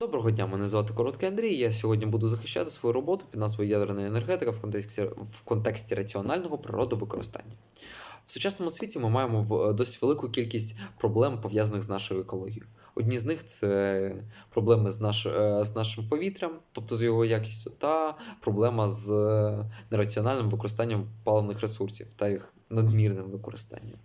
Доброго дня, мене звати Короткий Андрій. Я сьогодні буду захищати свою роботу під назвою Ядерна енергетика в контексті, в контексті раціонального природовикористання. В сучасному світі ми маємо в- досить велику кількість проблем, пов'язаних з нашою екологією. Одні з них це проблеми з, наш, е, з нашим повітрям, тобто з його якістю, та проблема з е, нераціональним використанням паливних ресурсів та їх надмірним використанням.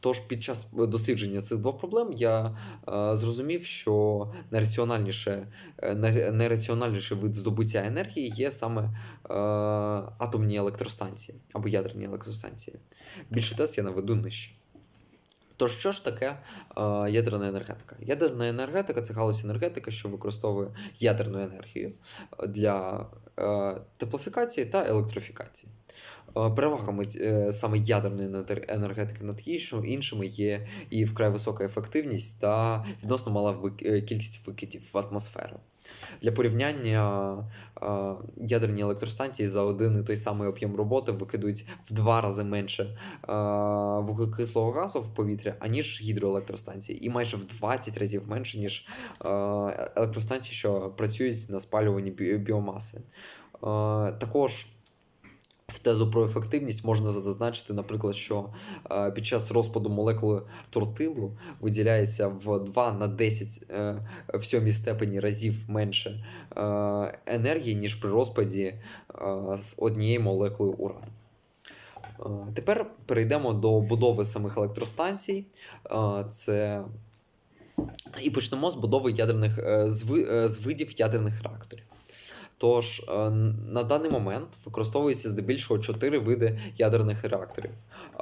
Тож під час дослідження цих двох проблем я е, зрозумів, що найраціональніше, е, най- найраціональніший вид здобуття енергії є саме е, атомні електростанції або ядерні електростанції. Більше тез я наведу нижче. Тож, що ж таке е, ядерна енергетика? Ядерна енергетика це галузь енергетики, що використовує ядерну енергію для е, теплофікації та електрофікації. Е, Перевагами е, саме ядерної енергетики над іншими- є і вкрай висока ефективність та відносно мала е, кількість викидів в атмосферу. Для порівняння ядерні електростанції за один і той самий об'єм роботи викидують в два рази менше вуглекислого газу в повітря, аніж гідроелектростанції, і майже в 20 разів менше, ніж електростанції, що працюють на спалюванні бі- біомаси. Також в тезу про ефективність можна зазначити, наприклад, що е, під час розпаду молекули тортилу виділяється в 2 на 10 е, в сьомій степені разів менше е, енергії, ніж при розпаді з однієї молекули урану. Тепер перейдемо до будови самих електростанцій. Це і почнемо з будови ядерних з видів ядерних реакторів. Тож е, на даний момент використовується здебільшого чотири види ядерних реакторів: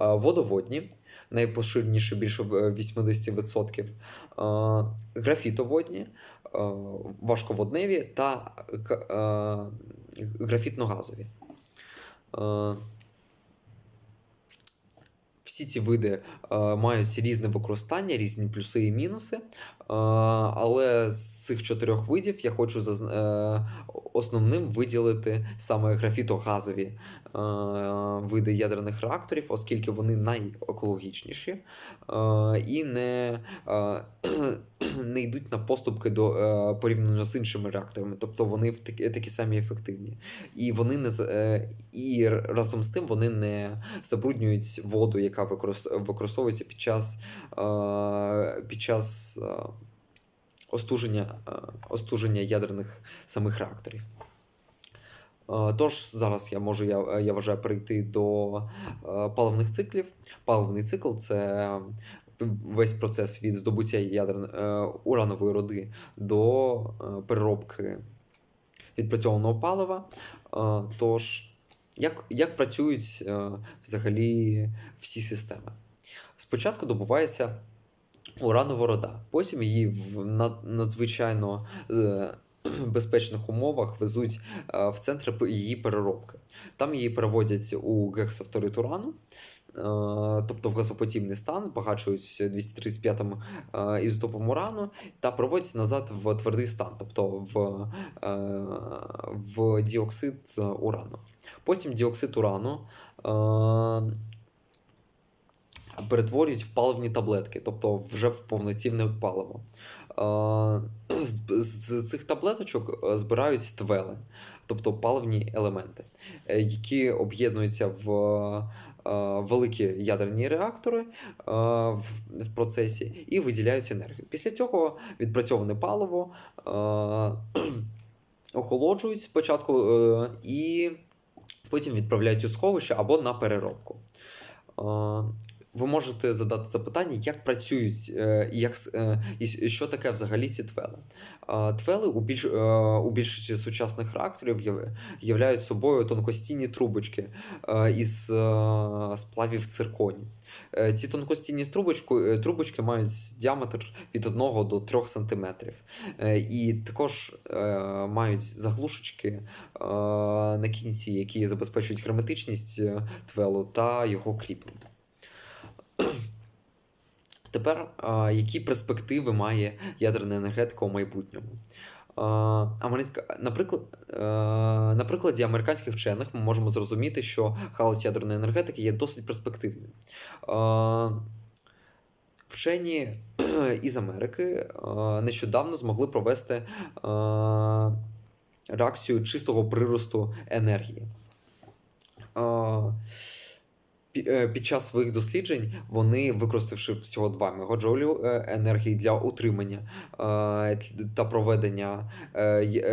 Е, водоводні, найпоширеніші більше в- е, 80%, е, графітоводні, важководневі та га- графітно-газові. Всі ці види е, мають різне використання, різні плюси і мінуси. Е, але з цих чотирьох видів я хочу е, основним виділити саме графітогазові види ядерних реакторів, оскільки вони найекологічніші і не, не йдуть на поступки до е, порівняно з іншими реакторами, тобто вони в такі, такі самі ефективні. І вони не е, і разом з тим вони не забруднюють воду, яка використовується під час, е, під час остуження, остуження ядерних самих реакторів. Тож зараз я можу, я, я вважаю, перейти до паливних циклів. Паливний цикл це весь процес від здобуття ядерної е, уранової руди до е, переробки відпрацьованого палива. Е, Тож, як, як працюють взагалі всі системи? Спочатку добувається уранова руда, потім її в надзвичайно безпечних умовах везуть в центр її переробки. Там її переводять у гексафторит урану. Е, Тобто в газоподібний стан збагачують 235 е, ізотопом урану та проводять назад в твердий стан, тобто в, е, в діоксид урану. Потім діоксид урану перетворюють в паливні таблетки, тобто вже в повноцінне паливо. З, цих таблеточок е, збирають твели, тобто паливні елементи, е, які об'єднуються в е, великі ядерні реактори в, процесі і виділяють енергію. Після цього відпрацьоване паливо охолоджують спочатку і потім відправляють у сховище або на переробку. Ви можете задати запитання, як працюють е, і, як, е, і що таке взагалі ці твели. Твели у, більш, е, у більшості сучасних реакторів яв- являють собою тонкостінні трубочки із сплавів цирконі. Ці тонкостінні трубочку, е, трубочки мають діаметр від 1 до 3 см. І також мають заглушечки на кінці, які забезпечують герметичність твелу та його кріплення. Тепер, які перспективи має ядерна енергетика у майбутньому? Наприклад, е, на американських вчених ми можемо зрозуміти, що галузь ядерної енергетики є досить перспективною. Вчені із Америки нещодавно змогли провести реакцію чистого приросту енергії. Е, пі- Під час своїх досліджень вони, використавши всього 2 мегаджоулі е, енергії для утримання е, та проведення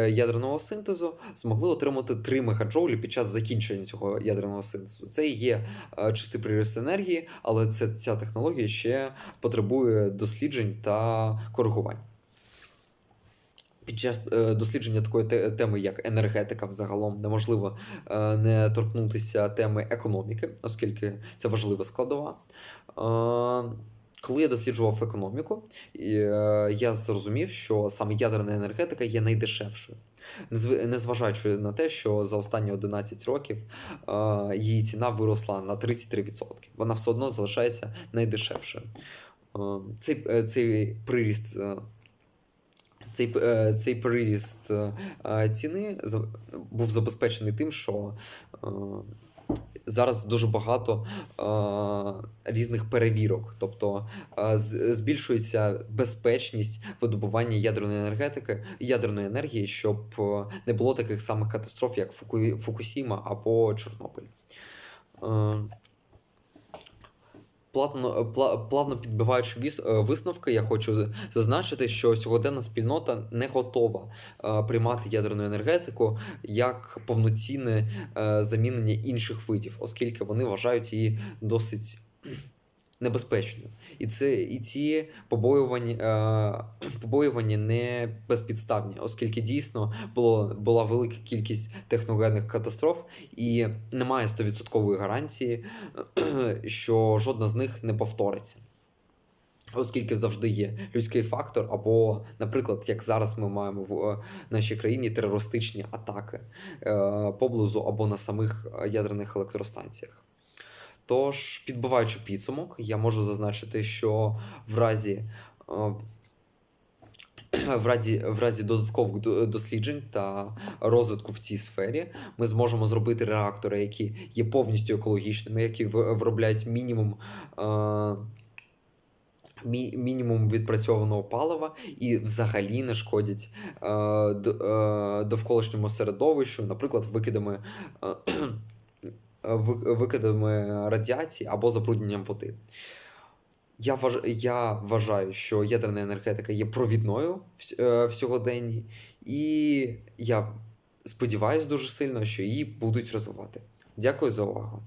ядерного синтезу, змогли отримати 3 мегаджоулі під час закінчення цього ядерного синтезу. Це є чистий приріст енергії, але це, ця технологія ще потребує досліджень та коригувань. Під час е, дослідження такої те- теми, як енергетика, взагалом неможливо е, не торкнутися теми економіки, оскільки це важлива складова. Е, коли я досліджував економіку, я зрозумів, що саме ядерна енергетика є найдешевшою. Незважаючи на те, що за останні 11 років її ціна виросла на 33%. Вона все одно залишається найдешевшою. Цей, цей приріст. Цей, е, цей приріст е, ціни був забезпечений тим, що е, зараз дуже багато різних перевірок, тобто збільшується безпечність видобування ядерної енергетики, ядерної енергії, щоб не було таких самих катастроф, як Фуку- Фукусіма або Чорнобиль. Е, Плавно, підбиваючи віс- е, висновки, я хочу зазначити, що сьогоденна спільнота не готова е, приймати ядерну енергетику як повноцінне замінення інших видів, оскільки вони вважають її досить небезпечною. І це і ці побоювання, е, побоювання не безпідставні, оскільки дійсно було, була велика кількість техногенних катастроф, і немає 100% гарантії, що жодна з них не повториться. Оскільки завжди є людський фактор, або, наприклад, як зараз ми маємо в е, нашій країні терористичні атаки е, поблизу або на самих ядерних електростанціях. Тож, підбиваючи підсумок, я можу зазначити, що в разі, е, в разі, в разі додаткових досліджень та розвитку в цій сфері ми зможемо зробити реактори, які є повністю екологічними, які виробляють мінімум. Е, мі- Мінімум відпрацьованого палива і взагалі не шкодять е, е, довколишньому середовищу, наприклад, викидами, е, викидами радіації або забрудненням води. Я, вваж... я вважаю, що ядерна енергетика є провідною в, е, сьогоденні, і я сподіваюся дуже сильно, що її будуть розвивати. Дякую за увагу.